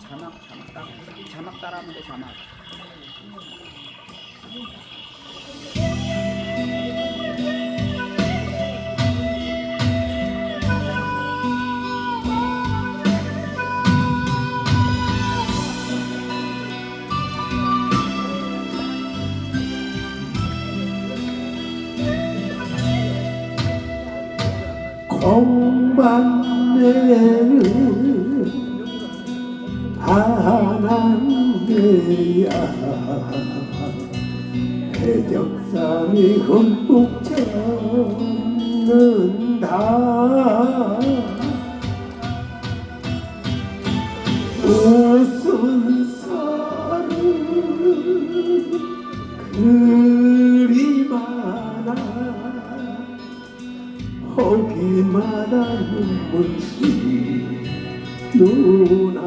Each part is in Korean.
자막 자막 따 자막 따라하면 돼 자막. 공만내는 안한대야 해적삼이 흠뻑 젖는다 웃음살은 그 보기마다 눈물이 누나.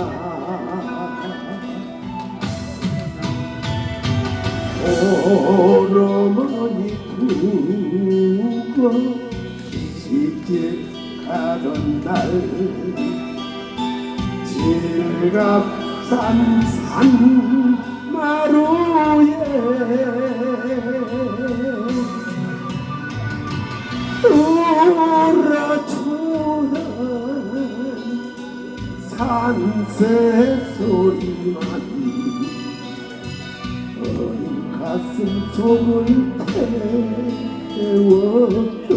오로머니 두고 시집 가던 날 지갑산 산마루에 울어주던 산새 소리만 어린 가슴 속을 태웠죠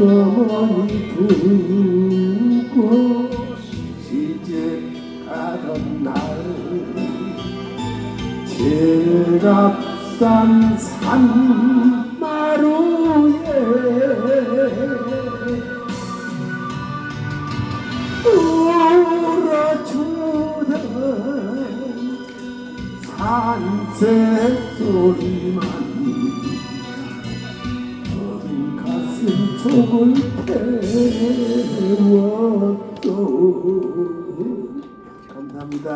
어머니 두고 시집 가던 날 지갑산 산마루에 울어주던 산새 소리만 속을 태웠어 감사합니다.